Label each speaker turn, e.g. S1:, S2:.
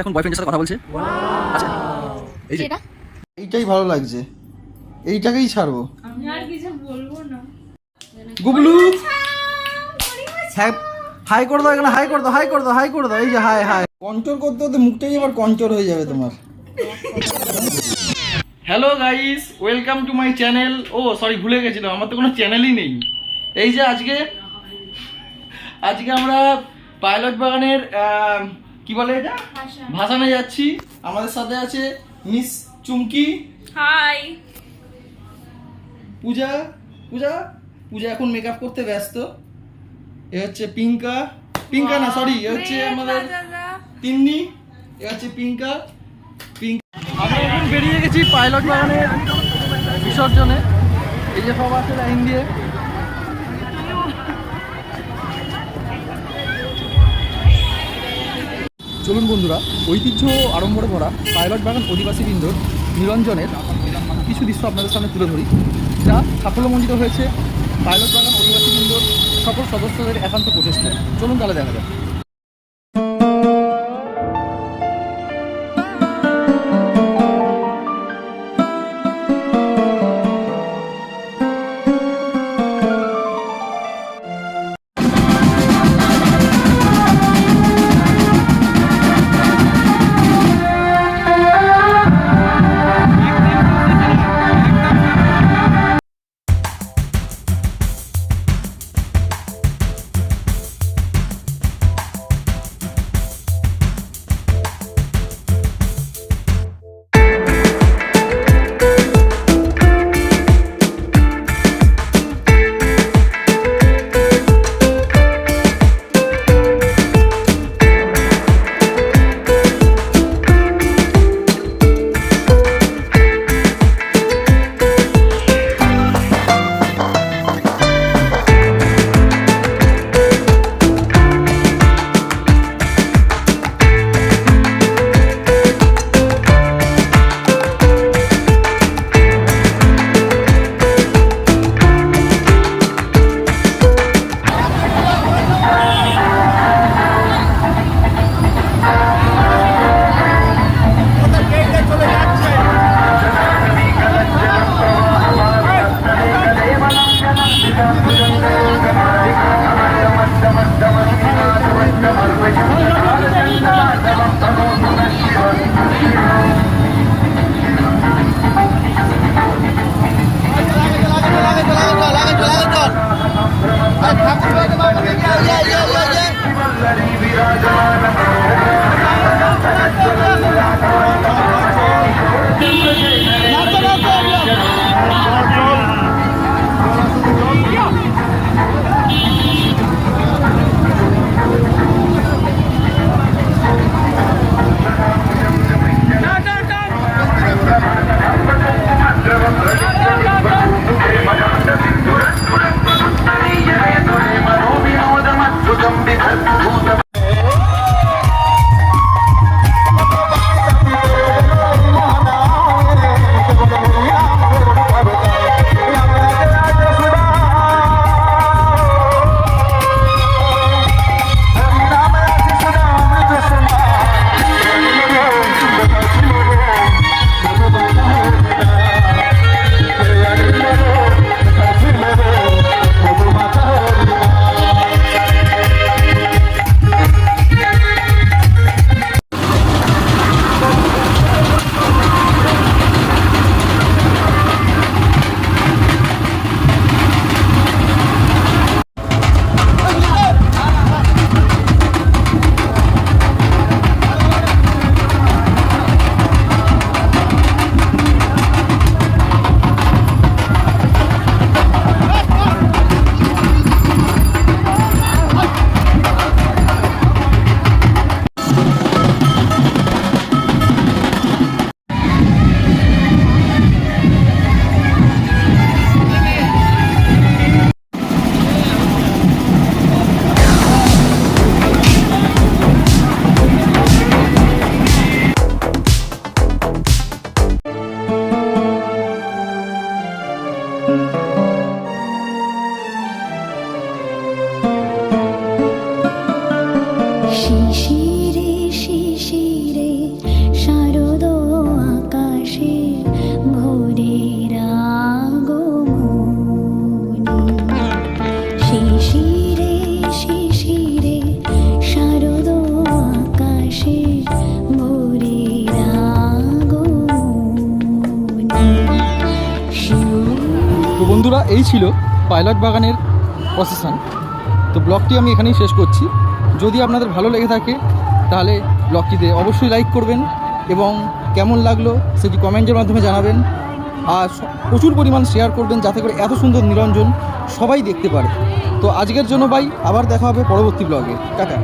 S1: এখন বয়ফ্রেন্ডের সাথে কথা বলছে। আচ্ছা এই যে।
S2: এইটাই ভালো লাগছে। এইটাকেই ছাড়বো।
S3: আমি আর কিছু বলব না।
S2: গুবলু! হ্যাঁ হাই করে দাও এখানে হাই করে দাও হাই করে দাও হাই করে দাও এই যে হাই হাই। কন্ট্রোল করতে করতে মুখটাই এবার কন্ট্রোল হয়ে যাবে তোমার।
S4: Hello guys welcome to my channel oh sorry ভুলে গেছিলাম আমার তো কোনো চ্যানেলই নেই। এই যে আজকে আজকে আমরা পাইলট বাগানের কি বলে এটা? ভাসানে। যাচ্ছি। আমাদের সাথে আছে মিস চুমকি।
S3: হাই।
S4: পূজা পূজা? পূজা এখন মেকআপ করতে ব্যস্ত। এ হচ্ছে পিঙ্কা। পিঙ্কা না সরি এ হচ্ছে আমাদের তিন্নি এ হচ্ছে পিঙ্কা। পিঙ্কা আমরা এখন বেরিয়ে গেছি পাইলট বাগানের বিসর্জনে। এই যে সব আছে লাইন দিয়ে।
S1: চলুন বন্ধুরা, ঐতিহ্য আড়ম্বরে ভরা পাইলট বাগান অধিবাসী বৃন্দর নিরঞ্জনের কিছু দৃশ্য আপনাদের সামনে তুলে ধরি। যা সাফল্যমণ্ডিত হয়েছে পাইলট বাগান অধিবাসী বৃন্দর সকল সদস্যদের একান্ত প্রচেষ্টা চলুন তাহলে দেখা যাক। Thank you.
S4: বন্ধুরা, এই ছিল পাইলট বাগানের প্রসেশন তো ব্লগটি আমি এখানেই শেষ করছি। যদি আপনাদের ভালো লেগে থাকে, তাহলে ব্লগটিতে অবশ্যই লাইক করবেন এবং কেমন লাগল সেটি কমেন্টের মাধ্যমে জানাবেন। আর প্রচুর পরিমাণ শেয়ার করবেন যাতে করে এত সুন্দর নিরঞ্জন সবাই দেখতে পারে। তো আজকের জন্য ভাই, আবার দেখা হবে পরবর্তী ব্লগে টাটা।